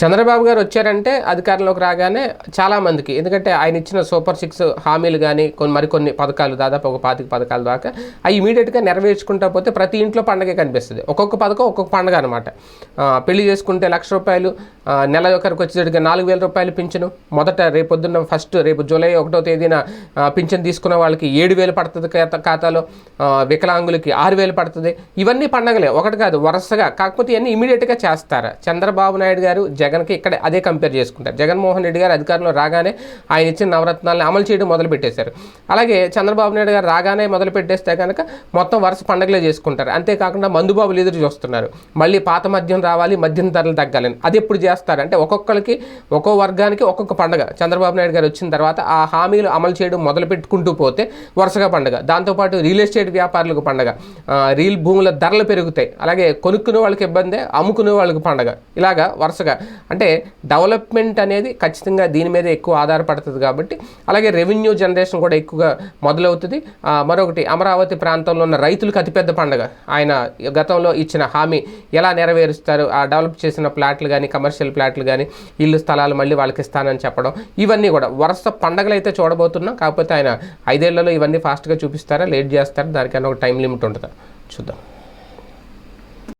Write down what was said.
చంద్రబాబు గారు వచ్చారంటే అధికారంలోకి రాగానే చాలా మందికి. ఎందుకంటే ఆయన ఇచ్చిన సూపర్ సిక్స్ హామీలు కానీ కొన్ని మరికొన్ని పథకాలు దాదాపు ఒక పాతిక పథకాల దాకా అవి ఇమీడియట్గా నెరవేర్చుకుంటా పోతే ప్రతి ఇంట్లో పండగే కనిపిస్తుంది. ఒక్కొక్క పథకం ఒక్కొక్క పండగ అనమాట పెళ్ళి చేసుకుంటే లక్ష రూపాయలు నెల ఒకరికి వచ్చేసరికి నాలుగు వేల రూపాయలు పింఛను. మొదట రేపొద్దున్న ఫస్ట్ రేపు జూలై ఒకటో తేదీన పింఛన్ తీసుకున్న వాళ్ళకి ఏడు వేలు పడుతుంది ఖాతాలో. వికలాంగులకి ఆరు వేలు పడుతుంది. ఇవన్నీ పండగలే ఒకటి కాదు వరుసగా. కాకపోతే ఇవన్నీ ఇమీడియట్గా చేస్తారు? చంద్రబాబు నాయుడు గారు జగన్కి ఇక్కడ అదే కంపేర్ చేసుకుంటారు. జగన్మోహన్ రెడ్డి గారు అధికారంలో రాగానే ఆయన ఇచ్చిన నవరత్నాలను అమలు చేయడం మొదలుపెట్టేశారు. అలాగే చంద్రబాబు నాయుడు గారు రాగానే మొదలుపెట్టేస్తే కనుక మొత్తం వరుస పండగలే చేసుకుంటారు. అంతేకాకుండా మందుబాబులు ఎదురు చూస్తున్నారు. మళ్ళీ పాత మద్యం రావాలి మద్యం ధరలు తగ్గాలని. అది ఎప్పుడు చేస్తారు? అంటే ఒక్కొక్కరికి ఒక్కో వర్గానికి ఒక్కొక్క పండగ. చంద్రబాబు నాయుడు గారు వచ్చిన తర్వాత ఆ హామీలు అమలు చేయడం మొదలు పెట్టుకుంటూ పోతే వరుసగా పండగ. దాంతోపాటు రియల్ ఎస్టేట్ వ్యాపారులకు పండగ. రీల్ రియల్ భూముల ధరలు పెరుగుతాయి. అలాగే కొనుక్కునే వాళ్ళకి ఇబ్బంది అమ్ముకునే వాళ్ళకి పండగ. ఇలాగా వరుసగా అంటే డెవలప్మెంట్ అనేది ఖచ్చితంగా దీని మీద ఎక్కువ ఆధారపడుతుంది కాబట్టి అలాగే రెవెన్యూ జనరేషన్ కూడా ఎక్కువగా మొదలవుతుంది. మరొకటి అమరావతి ప్రాంతంలో ఉన్న రైతులకు అతిపెద్ద పండుగ. ఆయన గతంలో ఇచ్చిన హామీ ఎలా నెరవేరుస్తారు? ఆ డెవలప్ చేసిన ప్లాట్లు కానీ కమర్షియల్ ప్లాట్లు కానీ ఇల్లు స్థలాలు మళ్ళీ వాళ్ళకి ఇస్తానని చెప్పడం. ఇవన్నీ కూడా వరుస పండగలు అయితే చూడబోతున్నాం కాకపోతే ఆయన ఐదేళ్ళలో ఇవన్నీ ఫాస్ట్గా చూపిస్తారా లేట్ చేస్తారా? దానికన్నా ఒక టైం లిమిట్ ఉంటుందా? చూద్దాం.